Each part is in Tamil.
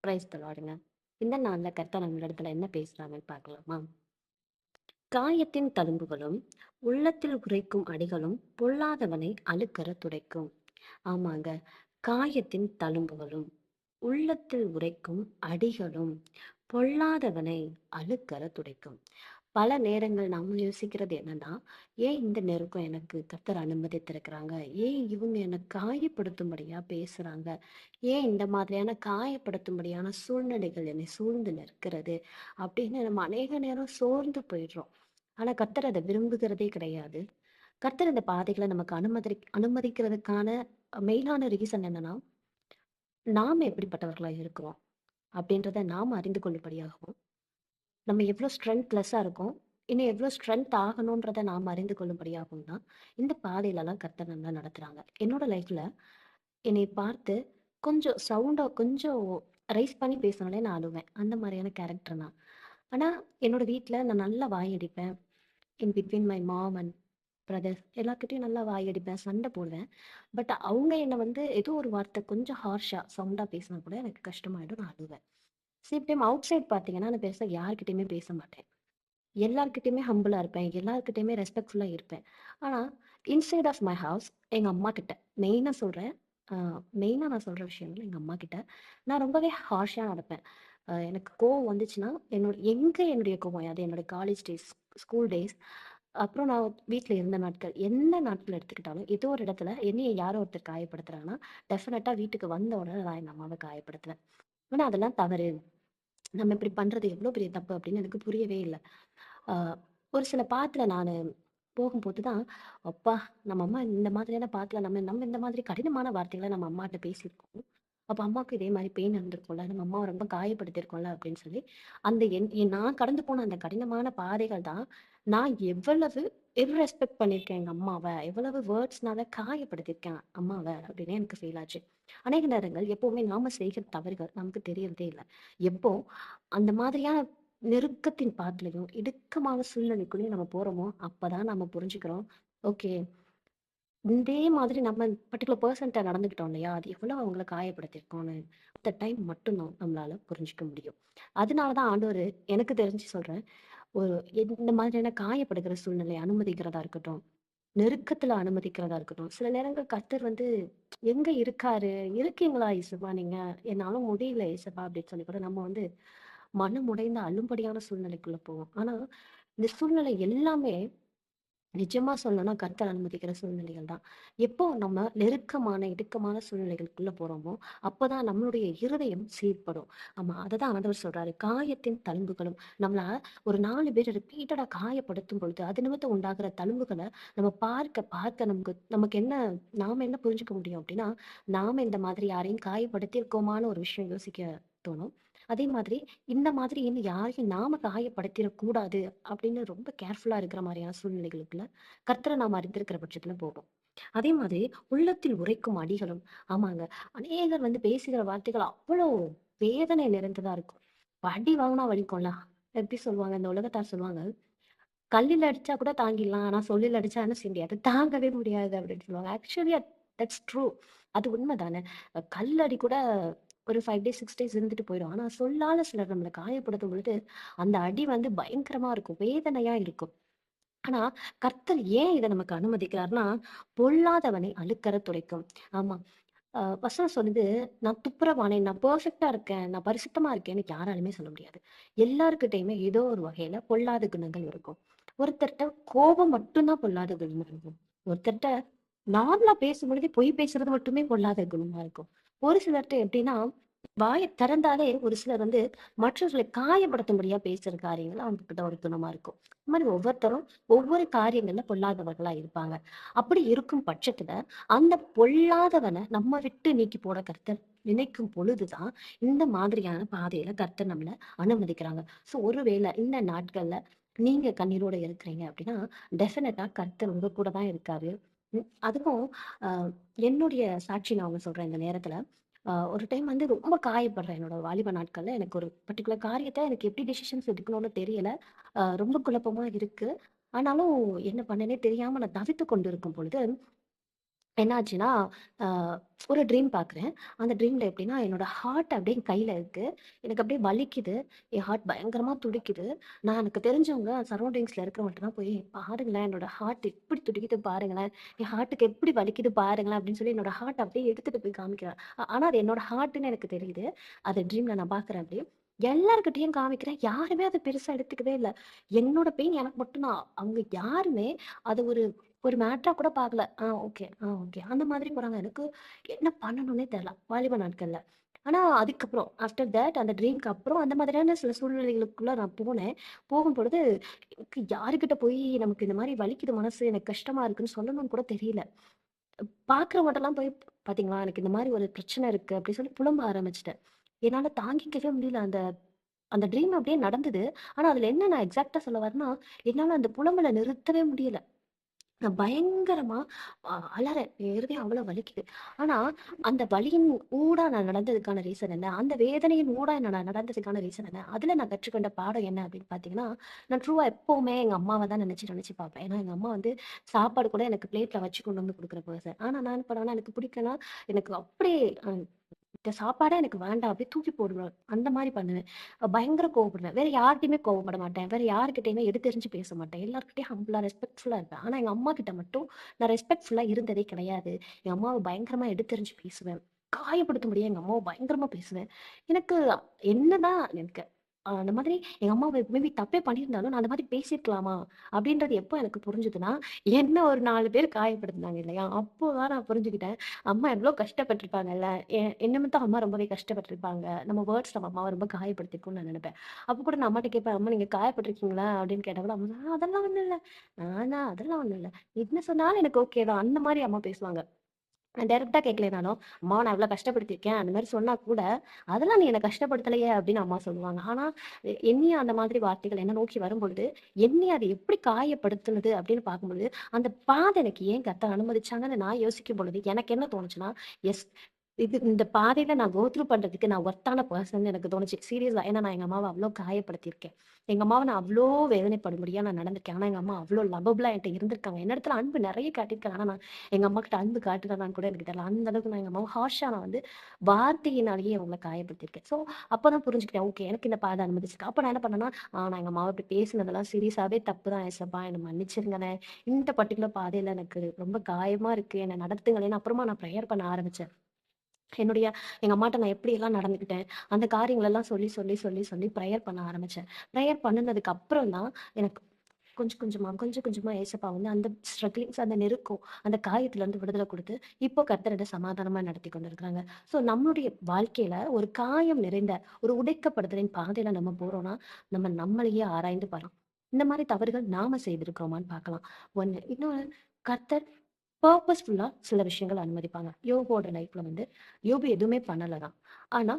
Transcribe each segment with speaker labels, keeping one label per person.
Speaker 1: பிரைஸ் தலாடுங்க. இந்த நாள்ல கர்த்தா நம்மளிடத்துல என்ன பேசுறாங்கன்னு பார்க்கலாமா? காயத்தின் தழும்புகளும், உள்ளத்தில் உரைக்கும் அடிகளும் பொல்லாதவனை அழுக்கற துடைக்கும். ஆமாங்க. காயத்தின் தழும்புகளும், உள்ளத்தில் உரைக்கும் அடிகளும் பொல்லாதவனை அழுக்கற துடைக்கும். பல நேரங்கள் நாம யோசிக்கிறது என்னன்னா, ஏன் இந்த நெருக்கம் எனக்கு கத்தர் அனுமதித்திருக்கிறாங்க? ஏன் இவங்க என்னை காயப்படுத்தும்படியா பேசுறாங்க? ஏன் இந்த மாதிரியான காயப்படுத்தும்படியான சூழ்நிலைகள் என்னை சூழ்ந்து நிற்கிறது? அப்படின்னு நம்ம அநேக நேரம் சோர்ந்து போயிடுறோம். ஆனா கத்தர் அதை விரும்புகிறதே கிடையாது. கர்த்தர் இந்த பாதைகளை நமக்கு அனுமதி அனுமதிக்கிறதுக்கான மெயினான ரீசன் என்னன்னா, நாம் எப்படிப்பட்டவர்களாக இருக்கிறோம்? அப்படின்றத நாம் அறிந்து கொள்ளும்படியாகவும், நம்ம எவ்வளோ ஸ்ட்ரென்த்லெஸ்ஸாக இருக்கோம். இன்னும் எவ்வளோ ஸ்ட்ரென்த் ஆகணுன்றதை நாம் அறிந்து கொள்ளும்படியாகவும் தான், இந்த பாதையிலலாம் கர்த்தர் நம்மளை நடத்துகிறாங்க என்னோட லைஃப்பில் என்னை பார்த்து கொஞ்சம் சவுண்டாக கொஞ்சம் ரைஸ் பண்ணி பேசினாலே நான் அழுவேன். அந்த மாதிரியான கேரக்டர் நான். ஆனால் என்னோட வீட்டில் நான் நல்லா வாய் அடிப்பேன். In between my mom and brothers எல்லார்கிட்டயும் நல்லா வாய் அடிப்பேன். சண்டை போடுவேன். பட் அவங்க என்னை வந்து ஏதோ ஒரு வார்த்தை கொஞ்சம் ஹார்ஷாக சவுண்டாக பேசினா கூட எனக்கு கஷ்டமாயிடும். நான் அழுவேன். சேம் டைம் அவுட் சைட் பார்த்தீங்கன்னா, நான் பேச யார்கிட்டயுமே பேச மாட்டேன். எல்லார்கிட்டயுமே ஹம்பிளாக இருப்பேன். எல்லார்கிட்டயுமே ரெஸ்பெக்ட்ஃபுல்லாக இருப்பேன். ஆனால் இன்சைட் ஆஃப் மை ஹவுஸ் எங்கள் அம்மா கிட்ட மெயினாக சொல்கிறேன் மெயினாக நான் சொல்கிற விஷயங்கள் அம்மா கிட்ட நான் ரொம்பவே ஹார்ஷாக நடப்பேன். எனக்கு கோவம் வந்துச்சுன்னா, என்னோட எங்கே என்னுடைய கோவம் அது என்னோட காலேஜ் டேஸ், ஸ்கூல் டேஸ், அப்புறம் நான் வீட்டில் இருந்த நாட்கள், எந்த நாட்கள் எடுத்துக்கிட்டாலும், ஏதோ ஒரு இடத்துல என்னையை யாரோ ஒருத்தர் காயப்படுத்துறாங்கன்னா, டெஃபினட்டாக வீட்டுக்கு வந்த உடனே நான் எங்கள் அம்மாவை காயப்படுத்துவேன். ஆனா அதெல்லாம் தவறு. நம்ம இப்படி பண்றது எவ்வளோ பெரிய தப்பு அப்படின்னு எனக்கு புரியவே இல்லை ஒரு சில பாத்துல நான் போகும்போது தான், அப்பா! நம்ம அம்மா இந்த மாதிரியான பாத்துல நம்ம நம்ம இந்த மாதிரி கடினமான வார்த்தைகளை நம்ம அம்மாட்ட பேசியிருக்கோம். அப்போ அம்மாவுக்கு இதே மாதிரி பெயின் இருந்திருக்கும்ல. நம்ம அம்மாவை ரொம்ப காயப்படுத்தியிருக்கோம்ல அப்படின்னு சொல்லி, அந்த என் நான் கடந்து போன அந்த கடினமான பாதைகள் தான், நான் எவ்வளவு இர்ரெஸ்பெக்ட் பண்ணியிருக்கேன் எங்கள் அம்மாவை எவ்வளவு வேர்ட்ஸ்னால காயப்படுத்தியிருக்கேன் அம்மாவை அப்படின்னு எனக்கு ஃபீல் ஆச்சு. அநேக நேரங்கள் எப்போவுமே நாம செய்கிற தவறுகள் நமக்கு தெரியறதே இல்லை எப்போ அந்த மாதிரியான நெருக்கத்தின் பாதையிலயும், இடுக்கமான சூழ்நிலைக்குள்ளேயும் நம்ம போகிறோமோ அப்போதான் நம்ம புரிஞ்சுக்கிறோம். ஓகே. இதே மாதிரி நம்ம பர்ட்டிகுலர் பர்சன்ட்ட நடந்துக்கிட்டோம் இல்லையா? அது எவ்வளோ அவங்கள காயப்படுத்தியிருக்கோம்னு, அந்த டைம் மட்டும்தான் நம்மளால புரிஞ்சுக்க முடியும். அதனால தான் ஆண்டவர் எனக்கு தெரிஞ்சு சொல்கிறேன் ஒரு இந்த மாதிரியான காயப்படுகிற சூழ்நிலையை அனுமதிக்கிறதா இருக்கட்டும், நெருக்கத்துல அனுமதிக்கிறதா இருக்கட்டும், சில நேரங்கள் கர்த்தர் வந்து எங்க இருக்காரு? இருக்கீங்களா இயேசுவா நீங்க? என்னாலும் முடியல இயேசுவா அப்படின்னு சொல்லி கூட நம்ம வந்து மனம் உடைந்து அழும்படியான சூழ்நிலைக்குள்ள போவோம். ஆனா, இந்த சூழ்நிலை எல்லாமே நிஜமா சொல்லணும்னா கர்த்தர் அனுமதிக்கிற சூழ்நிலைகள் தான். எப்போ நம்ம நெருக்கமான, இடுக்கமான சூழ்நிலைகளுக்குள்ள போறோமோ, அப்பதான் நம்மளுடைய இருதயம் சீர்படும். ஆமா, அததான் ஆண்டவர் சொல்றாரு. காயத்தின் தழும்புகளும் நம்மள ஒரு நாலு பேர் ரிப்பீட்டடா காயப்படுத்தும் பொழுது, அது நிமித்தம் உண்டாகிற தழும்புகளை நம்ம பார்க்க, பார்க்க நமக்கு நமக்கு என்ன நாம என்ன புரிஞ்சுக்க முடியும் அப்படின்னா, நாம இந்த மாதிரி யாரையும் காயப்படுத்தியிருக்கோமான்னு ஒரு விஷயம் யோசிக்க தோணும். அதே மாதிரி இந்த மாதிரி இன்னும் யாரையும் நாம காயப்படுத்திடக்கூடாது அப்படின்னு ரொம்ப கேர்ஃபுல்லா இருக்கிற மாதிரியான சூழ்நிலைகளுக்குள்ள கர்த்தரை நாம அறிந்திருக்கிற பட்சத்துல போகும். அதே மாதிரி உள்ளத்தில் உரைக்கும் அடிகளும் ஆமாங்க. அநேகர் வந்து பேசுகிற வார்த்தைகள் அவ்வளோ வேதனை நிறைந்ததா இருக்கும். வடி வாங்கினா வலிக்கும்ல. எப்படி சொல்லுவாங்க, இந்த உலகத்தார் சொல்லுவாங்க, கல்லில் அடிச்சா கூட தாங்கிடலாம். ஆனா சொல்லில் அடிச்சா என்ன செய்ய முடியாது. தாங்கவே முடியாது" அப்படின்னு சொல்லுவாங்க. Actually that's true. அது உண்மைதானே. கல்லடி கூட ஒரு ஃபைவ் டேஸ், சிக்ஸ் டேஸ் இருந்துட்டு போயிடும். ஆனா சொல்லால சிலர் நம்மள காயப்படுத்தும் பொழுது, அந்த அடி வந்து பயங்கரமா இருக்கும். வேதனையா இருக்கும். ஆனா, கர்த்தர் ஏன் இதை நமக்கு அனுமதிக்கிறார்னா பொல்லாதவனை அழுக்கற துடைக்கும். ஆமா. வசனம் சொல்லுது, "நான் துப்புரவானேன், நான் பெர்ஃபெக்ட்டா இருக்கேன், நான் பரிசுத்தமா இருக்கேன்னு" யாராலுமே சொல்ல முடியாது. எல்லாருக்கிட்டையுமே ஏதோ ஒரு வகையில பொல்லாத குணங்கள் இருக்கும். ஒருத்தர்ட்ட கோபம் மட்டும்தான் பொல்லாத குணமா இருக்கும். ஒருத்தர்ட்ட நார்மலா பேசும்பொழுதே பொய் பேசுறது மட்டுமே பொல்லாத குணமா இருக்கும். ஒரு சிலர்கிட்ட எப்படின்னா, வாயை திறந்தாலே ஒரு சிலர் வந்து மற்றவர்களை காயப்படுத்தும்படியா பேசுற காரியங்கள் அவங்ககிட்ட ஒரு குணமா இருக்கும். இந்த மாதிரி ஒவ்வொருத்தரும் ஒவ்வொரு காரியங்கள்ல பொல்லாதவர்களா இருப்பாங்க. அப்படி இருக்கும் பட்சத்துல, அந்த பொல்லாதவன நம்ம விட்டு நீக்கி போட கருத்தர் நினைக்கும் பொழுதுதான், இந்த மாதிரியான பாதையில கர்த்தர் நம்மள அனுமதிக்கிறாங்க. சோ ஒருவேளை இந்த நாட்கள்ல நீங்க கண்ணீரோட இருக்கிறீங்க அப்படின்னா, டெஃபினட்டா கர்த்தர் உங்க கூட தான் இருக்காரு. ம் அதுவும் அ என்னுடைய சாட்சி நான் ஒண்ணு சொல்றேன் இந்த நேரத்துல. அ ஒரு டைம் வந்து ரொம்ப காயப்படுறேன் என்னோட வாலிப நாட்கள்ல. எனக்கு ஒரு பர்ட்டிகுலர் காரியத்த எனக்கு எப்படி டிசிஷன்ஸ் எடுக்கணும்னு தெரியல. அ ரொம்ப குழப்பமா இருக்கு. ஆனாலும் என்ன பண்ணேன்னே தெரியாம நான் தவித்துக் கொண்டிருக்கும் பொழுது, என்னாச்சுன்னா, அ ஒரு ட்ரீம் பார்க்குறேன். அந்த ட்ரீம்ல எப்படின்னா, என்னோட ஹார்ட் அப்படியே என் கையில இருக்கு. எனக்கு அப்படியே வலிக்குது. என் ஹார்ட் பயங்கரமா துடிக்குது. நான் எனக்கு தெரிஞ்சவங்க சரவுண்டிங்ஸ்ல இருக்கிறவங்கள்ட்டலாம் போய் பாருங்களேன், என்னோட ஹார்ட் எப்படி துடிக்குது பாருங்களேன். என் ஹார்ட்டுக்கு எப்படி வலிக்குது பாருங்களேன் அப்படின்னு சொல்லி என்னோட ஹார்ட் அப்படியே எடுத்துட்டு போய் காமிக்கிறேன். அ ஆனா அது என்னோட ஹார்ட்டுன்னு எனக்கு தெரியுது. அது ட்ரீம்ல நான் பார்க்குறேன் அப்படியே எல்லார்கிட்டயும் காமிக்கிறேன். யாருமே அத பெருசா எடுத்துக்கவே இல்ல. என்னோட பெயின் எனக்கு மட்டும் தான். அவங்க யாருமே அது ஒரு ஒரு மேட்டரா கூட பார்க்கல. Ah okay, ah okay. அந்த மாதிரி போறாங்க. எனக்கு என்ன பண்ணணும்னே தெரியல. வாலிப நாட்கள்ல. ஆனா அதுக்கப்புறம் ஆஃப்டர் தட் அந்த ட்ரீம்க்கு அப்புறம் அந்த மாதிரியான சில சூழ்நிலைகளுக்குள்ள நான் போனேன். போகும்பொழுது எனக்கு யாருக்கிட்ட போய் நமக்கு இந்த மாதிரி வலிக்குது மனசு, எனக்கு கஷ்டமா இருக்குன்னு சொல்லணும்னு கூட தெரியல. பார்க்குறவங்கட்டலாம் போய் "பார்த்தீங்களா, எனக்கு இந்த மாதிரி ஒரு பிரச்சனை இருக்கு" அப்படி சொல்லி புலம்ப ஆரம்பிச்சிட்டேன் என்னால தாங்கிக்கவே முடியல. அந்த அந்த ட்ரீம் அப்படியே நடந்தது. ஆனா அதுல என்ன நான் எக்ஸாக்டா சொல்ல வரேன்னா, என்னால அந்த புலம்பல நிறுத்தவே முடியல. நான் பயங்கரமா அ அலறேன். என் இருதயம் அவ்வளோ வலிக்குது. ஆனா, அந்த வலியின் ஊடா நான் நடந்ததுக்கான ரீசன் என்ன? அந்த வேதனையின் ஊடா நான் நடந்ததுக்கான ரீசன் என்ன? அதுல நான் கற்றுக்கொண்ட பாடம் என்ன அப்படின்னு பார்த்தீங்கன்னா, நான் ட்ரூவா எப்பவுமே எங்க அம்மாவை தான் நினைச்சு நினைச்சு பார்ப்பேன். ஏன்னா, எங்க அம்மா வந்து சாப்பாடு கூட எனக்கு பிளேட்ல வச்சு கொண்டு வந்து கொடுக்குற பர்சன் ஆனா, நான் என்ன பண்ணுவேன்னா, எனக்கு பிடிக்கலனா, எனக்கு அப்படியே இந்த சாப்பாடே எனக்கு வேண்டாம். அப்படியே தூக்கி போடுவேன். அந்த மாதிரி பண்ணுவேன். பயங்கர கோவப்படுவேன். வேற யார்கிட்டயுமே கோவப்பட மாட்டேன். வேற யார்கிட்டயுமே எடுத்தெறிஞ்சு பேச மாட்டேன். எல்லாருக்கிட்டையும் ஹம்பிளா, ரெஸ்பெக்ட்ஃபுல்லா இருப்பேன். ஆனா எங்க அம்மாகிட்ட மட்டும் நான் ரெஸ்பெக்ட்ஃபுல்லா இருந்ததே கிடையாது. என் அம்மாவை பயங்கரமா எடுத்தெறிஞ்சு பேசுவேன். காயப்படுத்த முடியாது எங்க அம்மாவை பயங்கரமா பேசுவேன். எனக்கு என்னதான் எனக்கு அந்த மாதிரி எங்க அம்மா மேபி தப்பே பண்ணியிருந்தாலும், நான் அந்த மாதிரி பேசியிருக்கலாமா? அப்படின்றது எப்போ எனக்கு புரிஞ்சுதுன்னா, என்ன ஒரு நாலு பேர் காயப்படுத்துனாங்க இல்லையா? அப்போதான் நான் புரிஞ்சுக்கிட்டேன். அம்மா எவ்வளோ கஷ்டப்பட்டிருப்பாங்கல்ல என்னமே தான் அம்மா ரொம்பவே கஷ்டப்பட்டிருப்பாங்க நம்ம வேர்ட்ஸ் நம்ம அம்மாவை ரொம்ப காயப்படுத்திருக்கும்னு நான் நினைப்பேன் அப்போ கூட நான் அம்மாட்ட கேட்பேன், "அம்மா நீங்க காயப்பட்டிருக்கீங்களா அப்படின்னு கேட்டவள கூட அம்மா, அதெல்லாம் ஒன்றும் இல்லை நானா? அதெல்லாம் ஒன்றும் இல்லை என்ன சொன்னாலும் எனக்கு ஓகே தான்." அந்த மாதிரி அம்மா பேசுவாங்க. நான் கேட்கலனாலும் அம்மா நான் இவ்ளோ கஷ்டப்படுத்திருக்கேன் அந்த மாதிரி சொன்னா கூட, "அதெல்லாம் நீ என்ன கஷ்டப்படுத்தலையே!" அப்படின்னு அம்மா சொல்லுவாங்க. ஆனா, என்னைய அந்த மாதிரி வார்த்தைகள் என்ன நோக்கி வரும்பொழுது, என்னைய அதை எப்படி காயப்படுத்துனது அப்படின்னு பார்க்கும்பொழுது, அந்த பாதை எனக்கு ஏன் கத்த அனுமதிச்சாங்கன்னு நான் யோசிக்கும் பொழுது, எனக்கு என்ன தோணுச்சுன்னா, எஸ் இது இந்த பாதையில நான் கோத்ரூ பண்றதுக்கு நான் ஒர்த்தான பர்சன் எனக்கு தோணுச்சு. சீரியஸா. ஏன்னா நான் எங்க அம்மாவை அவ்வளோ காயப்படுத்தியிருக்கேன். எங்க அம்மாவை நான் அவ்ளோ வேதனைப்படும்படியா நான் நடந்திருக்கேன். ஆனா எங்க அம்மா அவ்வளோ லவ்வபிளா என்ட்ட இருந்திருக்காங்க. என்னிடத்துல அன்பு நிறைய காட்டியிருக்காங்க. ஆனா நான் எங்க அம்மாகிட்ட அன்பு காட்டுறானான்னு கூட எனக்கு தெரியல. அந்த அளவுக்கு நான் எங்க அம்மா ஹார்ஷா நான் வந்து வார்த்தையினாலேயே அவங்களை காயப்படுத்தியிருக்கேன். ஸோ அப்பதான் புரிஞ்சுக்கிட்டேன். ஓகே எனக்கு இந்த பாதை அனுமதிச்சிருக்கு. அப்ப நான் என்ன பண்ணேன்னா, நான் எங்க அம்மாவை இப்படி பேசினதெல்லாம் சீரியஸாவே தப்பு தான் ஏசப்பா. என்னை மன்னிச்சிருங்கண்ணே. இந்த பர்ட்டிகுலர் பாதையில எனக்கு ரொம்ப காயமா இருக்கு. என்னை நடத்துங்களேன்னு அப்புறமா நான் ப்ரேயர் பண்ண ஆரம்பிச்சேன். என்னுடைய எங்க அம்மாட்ட நான் எப்படியெல்லாம் நடந்துக்கிட்டேன். அந்த காரியங்களெல்லாம் சொல்லி, சொல்லி, சொல்லி, சொல்லி ப்ரேயர் பண்ண ஆரம்பிச்சேன். ப்ரேயர் பண்ணுனதுக்கு அப்புறம் தான் எனக்கு கொஞ்சம் கொஞ்சமா, கொஞ்சம் கொஞ்சமா ஏசப்பா வந்து அந்த ஸ்ட்ரகிளிங்ஸ் அந்த நெருக்கம், அந்த காயத்துலருந்து விடுதலை கொடுத்து இப்போ கர்த்தர் சமாதானமா நடத்தி கொண்டிருக்கிறாங்க. ஸோ நம்மளுடைய வாழ்க்கையில ஒரு காயம் நிறைந்த, ஒரு உடைக்கப்படுதலின் பாதையில நம்ம போறோம்னா, நம்ம நம்மளையே ஆராய்ந்து பார்க்கலாம். இந்த மாதிரி தவறுகள் நாம செய்திருக்கிறோமான்னு பார்க்கலாம். ஒண்ணு. இன்னொன்று கர்த்தர் பர்பஸ்ஃபுல்லாக சில விஷயங்கள் அனுமதிப்பாங்க. யோகோட லைஃப்பில் வந்து யோபு எதுவுமே பண்ணலை தான். ஆனா,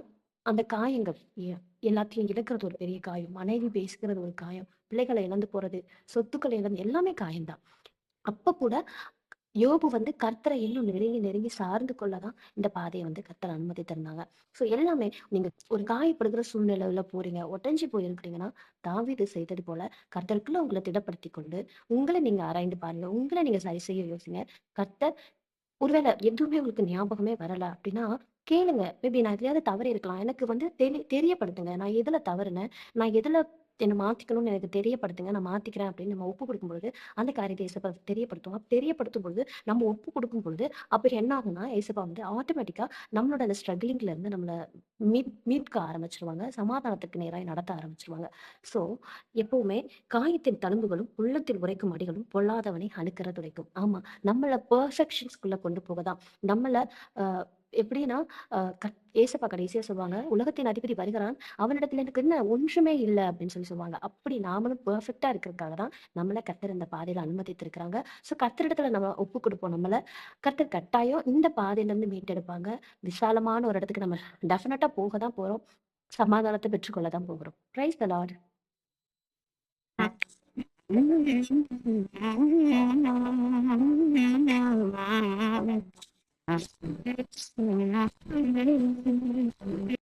Speaker 1: அந்த காயங்கள் எல்லாத்தையும் இழக்கிறது ஒரு பெரிய காயம். மனைவி பேசுகிறது ஒரு காயம். பிள்ளைகளை இழந்து போறது, சொத்துக்களை இழந்து எல்லாமே காயம்தான் அப்போ அப்ப கூட யோபு வந்து கர்த்தரை இன்னும் நெருங்கி, நெருங்கி சார்ந்து கொள்ளதான் இந்த பாதையை வந்து கர்த்தர் அனுமதித்திருந்தாங்க. ஸோ எல்லாமே நீங்க ஒரு காயப்படுகிற சூழ்நிலையில போறீங்க, ஒட்டஞ்சி போயிருக்கிறீங்கன்னா, தாவீது செய்தது போல கர்த்தருக்குள்ள உங்களை திடப்படுத்திக் கொண்டு, உங்களை நீங்க ஆராய்ந்து பாருங்க. உங்களை நீங்க சரி செய்ய யோசிங்க. கர்த்தர் ஒருவேளை எதுவுமே உங்களுக்கு ஞாபகமே வரல அப்படின்னா, கேளுங்க. மேபி நான் எதுலையாவது தவறி இருக்கலாம். எனக்கு வந்து தெரிய தெரியப்படுத்துங்க. நான் எதுல தவறுனேன்? நான் எதுல என்னை மாத்திக்கணும்னு எனக்கு தெரியப்படுத்துங்க. நான் மாத்திக்கிறேன் அப்படின்னு நம்ம ஒப்பு குடுக்கும்பொழுது, அந்த காரியத்தை ஏசப்பா தெரியப்படுத்தும். தெரியப்படுத்தும் பொழுது, நம்ம ஒப்பு கொடுக்கும் பொழுது, அப்புறம் என்ன ஆகும்னா, ஏசப்பா வந்து ஆட்டோமேட்டிக்கா நம்மளோட அந்த ஸ்ட்ரகிளிங்ல இருந்து நம்மளை மீட் மீட்க ஆரம்பிச்சிருவாங்க சமாதானத்துக்கு நேராக நடத்த ஆரம்பிச்சிருவாங்க ஸோ, எப்பவுமே காயத்தின் தழும்புகளும், உள்ளத்தில் உரைக்கும் அடிகளும் பொல்லாதவனை அணுக்கிறது உரைக்கும் ஆமா. நம்மளை பர்ஃபெக்ஷன்ஸ்குள்ள கொண்டு போக தான். எப்படின்னா, கட் ஏசப்பா கடைசியா சொல்லுவாங்க, "உலகத்தின் அதிபதி வருகிறான். அவனிடத்துல எனக்கு என்ன ஒன்றுமே இல்லை அப்படின்னு சொல்லி சொல்லுவாங்க. அப்படி நாமளும் பெர்ஃபெக்ட்டா இருக்கிறதுக்காக தான் நம்மளை கர்த்தர் இந்த பாதையில அனுமதித்திருக்கிறாங்க. ஸோ கர்த்தரிடத்துல நம்ம ஒப்பு கொடுப்போம் நம்மள. கர்த்தர் கட்டாயம் இந்த பாதையிலருந்து மீட்டெடுப்பாங்க. விசாலமான ஒரு இடத்துக்கு நம்ம டெஃபினட்டா போக தான் போறோம். சமாதானத்தை பெற்றுக்கொள்ள தான் போகிறோம். Praise the Lord. After this, we have to